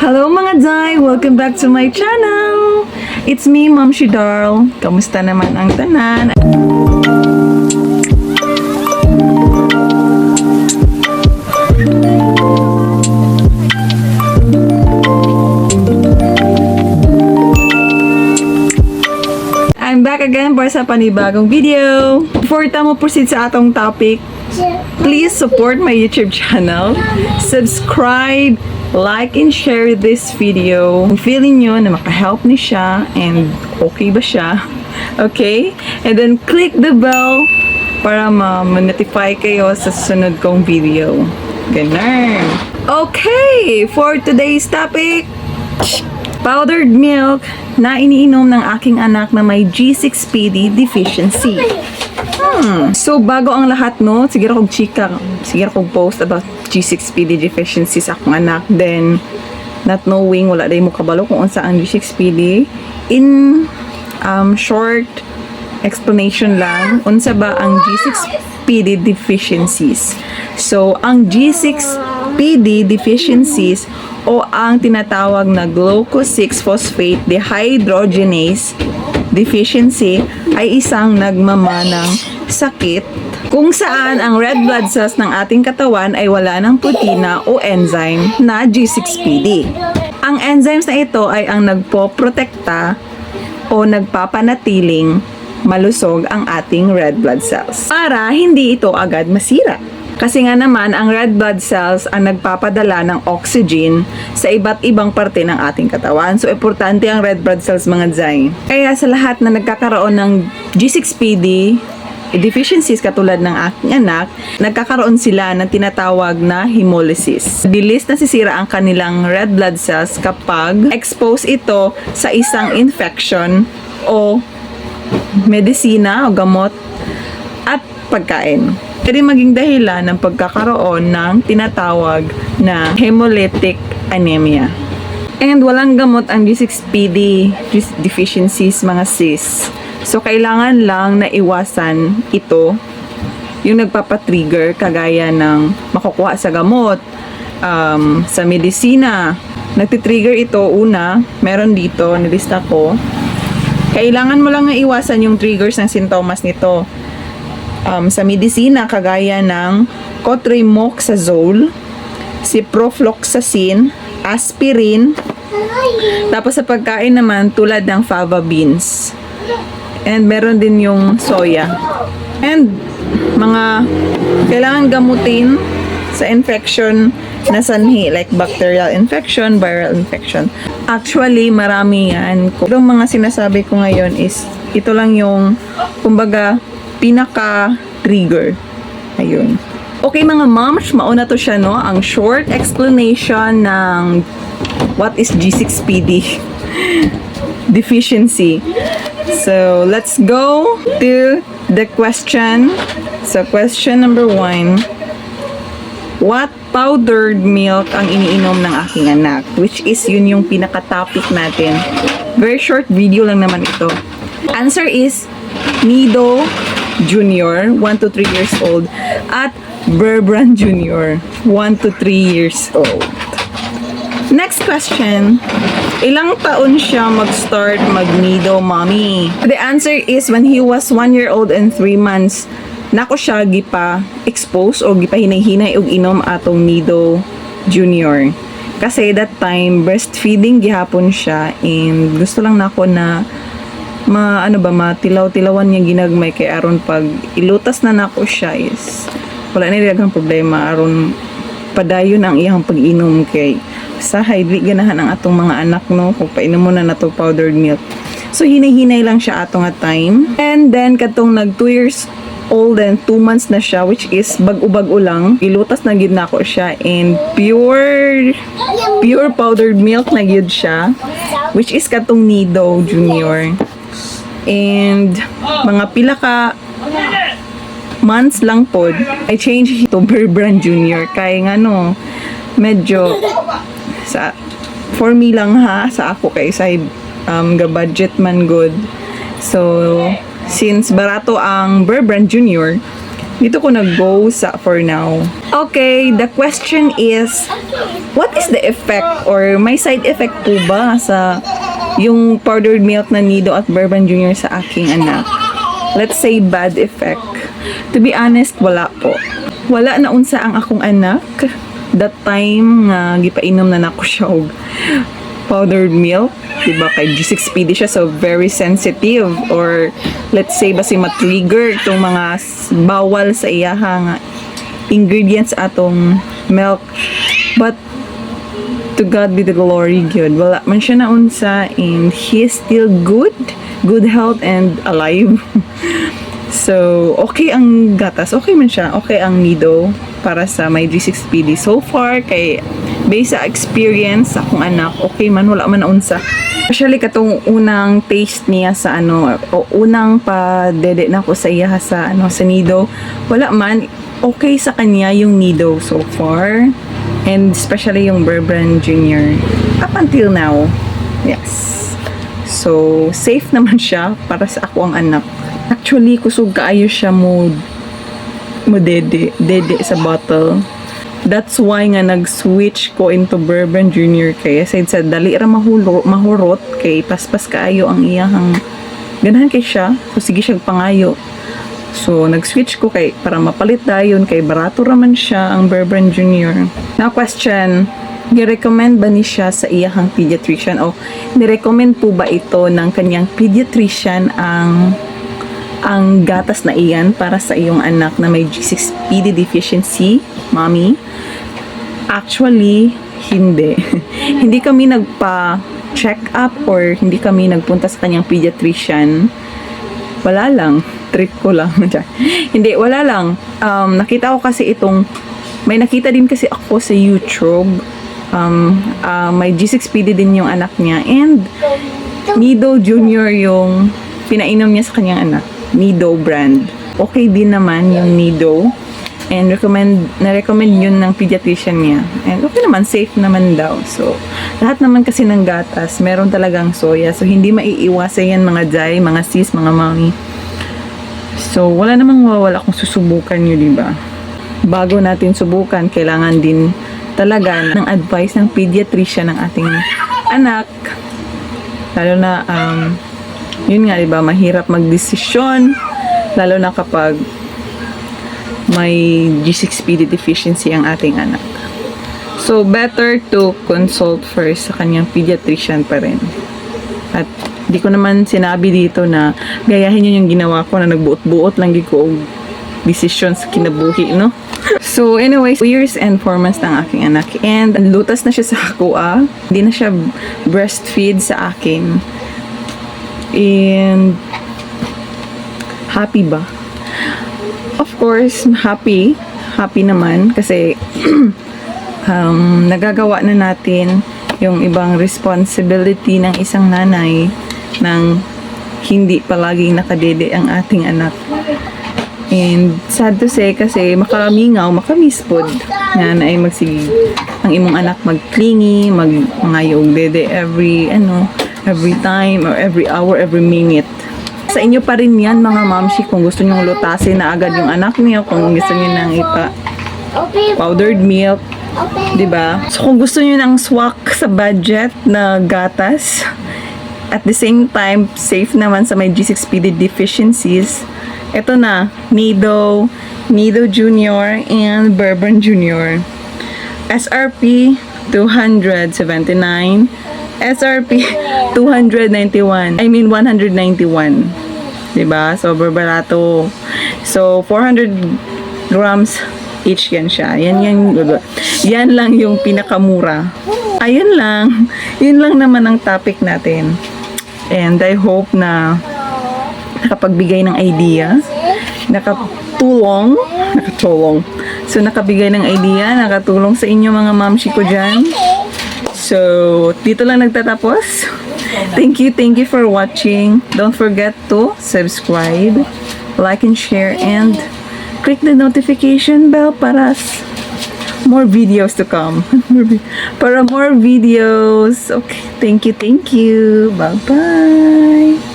Hello mga Day! Welcome back to my channel! It's me, Ma'am Shidar. Kamusta naman ang tanan? I'm back again para sa panibagong video. Before tamo proceed sa atong topic, please support my YouTube channel. Subscribe, like, and share this video. Kung feeling nyo na makahelp ni siya and okay ba siya, okay? And then click the bell para ma- ma-notify kayo sa susunod kong video. Ganun. Okay, for today's topic, powdered milk na iniinom ng aking anak na may G6PD deficiency. Hmm. So, bago ang lahat, no, siguro kong chika, siguro kong post about G6PD deficiency sa akong anak. Then, not knowing, wala day mo kabalo kung unsa ang G6PD. In um, short explanation lang, unsa ba ang G6PD deficiencies? So, ang G6PD deficiencies o ang tinatawag na glucose-6-phosphate dehydrogenase deficiency ay isang nagmamanang sakit kung saan ang red blood cells ng ating katawan ay wala ng protina o enzyme na G6PD. Ang enzymes na ito ay ang nagpoprotekta o nagpapanatiling malusog ang ating red blood cells para hindi ito agad masira. Kasi nga naman, ang red blood cells ang nagpapadala ng oxygen sa iba't ibang parte ng ating katawan. So, importante ang red blood cells mga Zay. Kaya sa lahat na nagkakaroon ng G6PD, deficiencies katulad ng aking anak, nagkakaroon sila ng tinatawag na hemolysis. Bilis nasisira ang kanilang red blood cells kapag expose ito sa isang infection o medisina o gamot at pagkain. Pwede maging dahilan ng pagkakaroon ng tinatawag na hemolytic anemia. And walang gamot ang G6PD deficiencies mga sis. So, kailangan lang na iwasan ito yung nagpapatrigger kagaya ng makukuha sa gamot, um, sa medisina. Nagtitrigger ito, una, meron dito, nilista ko. Kailangan mo lang nga iwasan yung triggers ng sintomas nito. Um, sa medisina, kagaya ng cotrimoxazole, ciprofloxacin, aspirin, tapos sa pagkain naman, tulad ng fava beans. And meron din yung soya. And mga kailangan gamutin sa infection na sanhi like bacterial infection, viral infection. Actually, marami yan. Yung mga sinasabi ko ngayon is ito lang yung kumbaga pinaka-trigger. Ayun. Okay mga moms, mauna to siya no, ang short explanation ng what is G6PD deficiency. So, let's go to the question. So, question number one. What powdered milk ang iniinom ng aking anak? Which is yun yung pinaka-topic natin. Very short video lang naman ito. Answer is Nido Junior, 1 to 3 years old. At Berbran Junior, 1 to 3 years old. Next question. Ilang taon siya mag-start mag-nido, mommy? The answer is when he was 1 year old and 3 months, nako siya gipa expose o gipa hinay-hinay og inom atong nido junior. Kasi that time, breastfeeding gihapon siya and gusto lang nako na ma ano ba matilaw-tilawan niya ginagmay kay aron pag ilutas na nako siya is wala na daghang problema. Aron padayon ang iyang pag-inom kay sa dili ganahan ang atong mga anak no? Kung painom mo na nato powdered milk. So hinay-hinay lang siya atong nga time. And then katong nag 2 years old and 2 months na siya which is bag-o-bag-o lang ilutas na gid nako siya and pure pure powdered milk na gyud siya which is katong nido junior and mga pila ka months lang pod I change to Berbran Junior kay nga no medyo sa for me lang ha sa ako kay sa um, ga budget man good so since barato ang Berbran Junior Dito ko nag-go sa for now. Okay, the question is, what is the effect or may side effect po ba sa yung powdered milk na Nido at Bourbon Junior sa aking anak? Let's say bad effect. To be honest, wala po. Wala na unsa ang akong anak. That time nga gipainom na nako siya og powdered milk, 'di ba? Kay G6PD siya so very sensitive or let's say basi ma-trigger itong mga bawal sa iyaha nga ingredients atong milk. But to God be the glory good. Wala man siya naunsa and he is still good, good health and alive. so, okay ang gatas. Okay man siya. Okay ang nido para sa my G6PD. So far, kay based sa experience sa akong anak, okay man, wala man naunsa. Especially katong unang taste niya sa ano, o unang pa dede na ko sa iya sa ano sa nido. Wala man, okay sa kanya yung nido so far. And especially yung Bourbon Junior. Up until now, yes. So, safe naman siya para sa ako ang anak. Actually, kusog kaayo siya mo mo dede, dede sa bottle. That's why nga nag-switch ko into Bourbon Junior kay said sa dali ra mahulo, mahurot kay paspas kaayo ang iyahang ganahan kay siya. So sige siya pangayo. So nag-switch ko kay para mapalit dayon kay barato raman siya ang Bourbon Junior. Now question, ni-recommend ba ni siya sa iyahang pediatrician o ni-recommend po ba ito ng kanyang pediatrician ang ang gatas na iyan para sa iyong anak na may G6PD deficiency, mommy? Actually, hindi. hindi kami nagpa-check up or hindi kami nagpunta sa kanyang pediatrician. Wala lang. Trip ko lang. hindi, wala lang. Um, nakita ko kasi itong, may nakita din kasi ako sa YouTube. Um, ah, may G6PD din yung anak niya. And, Nido Junior yung pinainom niya sa kanyang anak. Nido brand. Okay din naman yung Nido. And recommend, na-recommend yun ng pediatrician niya. And okay naman, safe naman daw. So, lahat naman kasi ng gatas, meron talagang soya. So, hindi maiiwasan yan mga jay, mga sis, mga mami. So, wala namang mawawala kung susubukan nyo, di ba? Bago natin subukan, kailangan din talaga ng advice ng pediatrician ng ating anak. Lalo na, um, yun nga, di ba, mahirap magdesisyon. Lalo na kapag may G6PD deficiency ang ating anak. So, better to consult first sa kanyang pediatrician pa rin. At di ko naman sinabi dito na gayahin yun yung ginawa ko na nagbuot-buot lang di ko og decision sa kinabuhi, no? So, anyways, years and four months ng aking anak. And lutas na siya sa ako. Hindi na siya breastfeed sa akin. And happy ba? Of course, happy. Happy naman kasi um, nagagawa na natin yung ibang responsibility ng isang nanay ng hindi palaging nakadede ang ating anak. And sad to say kasi makamingaw, makamispod nga na ay magsige ang imong anak magklingi, mag og dede every ano, every time or every hour, every minute. Sa inyo pa rin yan mga mamshi kung gusto niyo lutasin na agad yung anak niyo, kung gusto niyo nang ipa powdered milk. 'di ba? So kung gusto niyo ng swak sa budget na gatas, at the same time safe naman sa may G6PD deficiencies, ito na, Nido, Nido Junior and Bourbon Junior. SRP 279, SRP 291. I mean 191. 'Di ba? So barato. So 400 grams each yan siya. Yan yan yan lang yung pinakamura. Ayun lang. Yun lang naman ang topic natin. And I hope na nakapagbigay ng idea, nakatulong, nakatulong. So, nakabigay ng idea, nakatulong sa inyo mga mamshi ko dyan. So, dito lang nagtatapos. Thank you, thank you for watching. Don't forget to subscribe, like and share, and click the notification bell para more videos to come. Para more videos. Okay, thank you, thank you. Bye-bye.